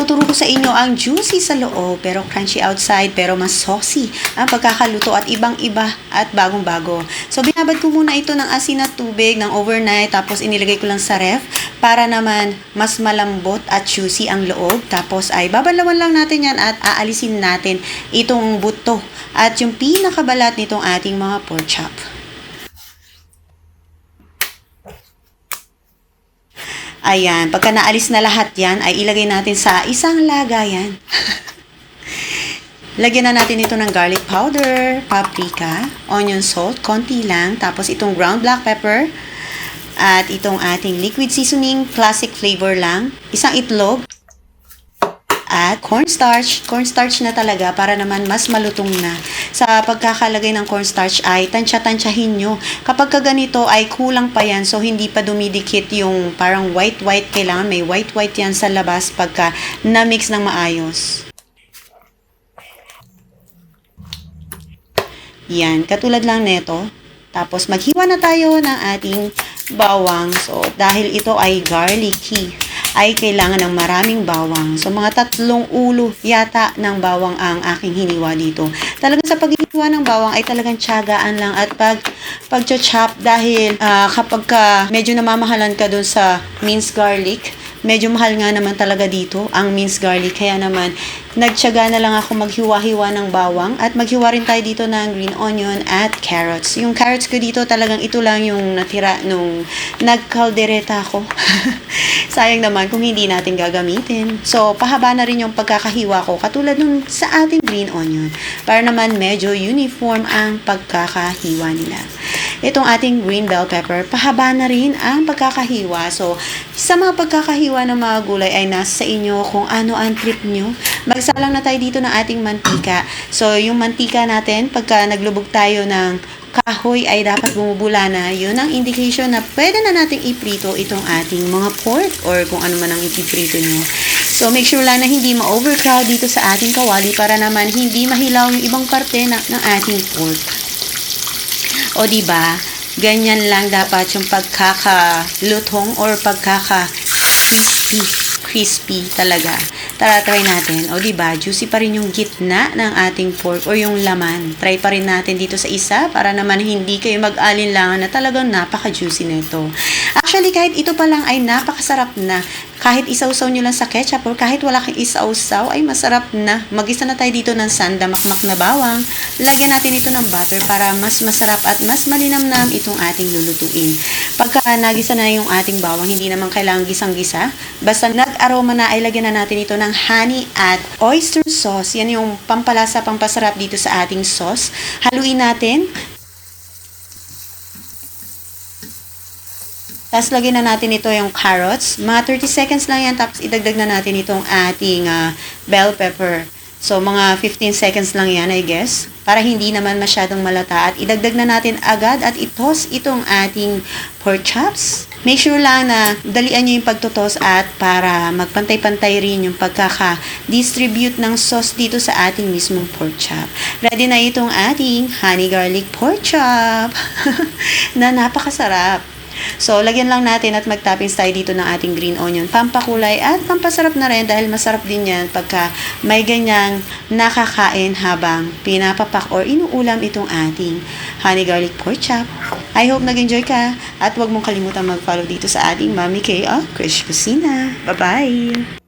ituturo ko sa inyo ang juicy sa loob pero crunchy outside pero mas saucy ang pagkakaluto at ibang-iba at bagong-bago. So binabad ko muna ito ng asin at tubig ng overnight tapos inilagay ko lang sa ref para naman mas malambot at juicy ang loob. Tapos ay babalawan lang natin yan at aalisin natin itong buto at yung pinakabalat nitong ating mga pork chop. Ayan, pagka naalis na lahat yan, ay ilagay natin sa isang lagayan. Lagyan na natin ito ng garlic powder, paprika, onion salt, konti lang, tapos itong ground black pepper, at itong ating liquid seasoning, classic flavor lang, isang itlog, at cornstarch. Cornstarch na talaga para naman mas malutong na. Sa pagkakalagay ng cornstarch ay tansya-tansyahin nyo. Kapag ka ganito ay kulang pa yan so hindi pa dumidikit yung parang white-white. Kailangan may white-white yan sa labas pagka na-mix ng maayos. Yan, katulad lang neto. Tapos maghiwa na tayo ng ating bawang. So dahil ito ay garlicky ay kailangan ng maraming bawang. So, mga tatlong ulo yata ng bawang ang aking hiniwa dito. Talaga sa paghihiwa ng bawang ay talagang tiyagaan lang at pag pag-chop dahil uh, kapag ka medyo namamahalan ka dun sa minced garlic, medyo mahal nga naman talaga dito ang minced garlic. Kaya naman, nagtyaga na lang ako maghiwa-hiwa ng bawang at maghiwa rin tayo dito ng green onion at carrots. Yung carrots ko dito talagang ito lang yung natira nung nagkaldereta ako. Sayang naman kung hindi natin gagamitin. So, pahaba na rin yung pagkakahiwa ko katulad nung sa ating green onion para naman medyo uniform ang pagkakahiwa nila. Itong ating green bell pepper, pahaba na rin ang pagkakahiwa. So, sa mga pagkakahiwa ng mga gulay ay nasa inyo kung ano ang trip nyo. Magsalang na tayo dito ng ating mantika. So, yung mantika natin, pagka naglubog tayo ng kahoy ay dapat bumubula na. Yun ang indication na pwede na nating iprito itong ating mga pork or kung ano man ang ipiprito nyo. So, make sure lang na hindi ma-overcrowd dito sa ating kawali para naman hindi mahilaw yung ibang parte na, ng ating pork. O, di ba? Ganyan lang dapat yung pagkakalutong or pagkaka-crispy. Crispy talaga. Tara, try natin. O, di ba Juicy pa rin yung gitna ng ating pork or yung laman. Try pa rin natin dito sa isa para naman hindi kayo mag-alinlangan na talagang napaka-juicy nito. Actually, kahit ito pa lang ay napakasarap na kahit isawsaw nyo lang sa ketchup or kahit wala kang isawsaw ay masarap na. Magisa na tayo dito ng sanda makmak na bawang. Lagyan natin ito ng butter para mas masarap at mas malinamnam itong ating lulutuin. Pagka nagisa na yung ating bawang, hindi naman kailangan gisang-gisa. Basta nag-aroma na ay lagyan na natin ito ng honey at oyster sauce. Yan yung pampalasa, pampasarap dito sa ating sauce. Haluin natin. Tapos lagyan na natin ito yung carrots. Mga 30 seconds lang yan. Tapos idagdag na natin itong ating uh, bell pepper. So mga 15 seconds lang yan I guess. Para hindi naman masyadong malata. At idagdag na natin agad at itos itong ating pork chops. Make sure lang na dalian nyo yung pagtutos at para magpantay-pantay rin yung pagkaka-distribute ng sauce dito sa ating mismong pork chop. Ready na itong ating honey garlic pork chop na napakasarap. So, lagyan lang natin at mag-toppings tayo dito ng ating green onion. Pampakulay at pampasarap na rin dahil masarap din yan pagka may ganyang nakakain habang pinapapak or inuulam itong ating honey garlic pork chop. I hope nag-enjoy ka at huwag mong kalimutan mag-follow dito sa ating Mami K of Krish Kusina. Bye-bye!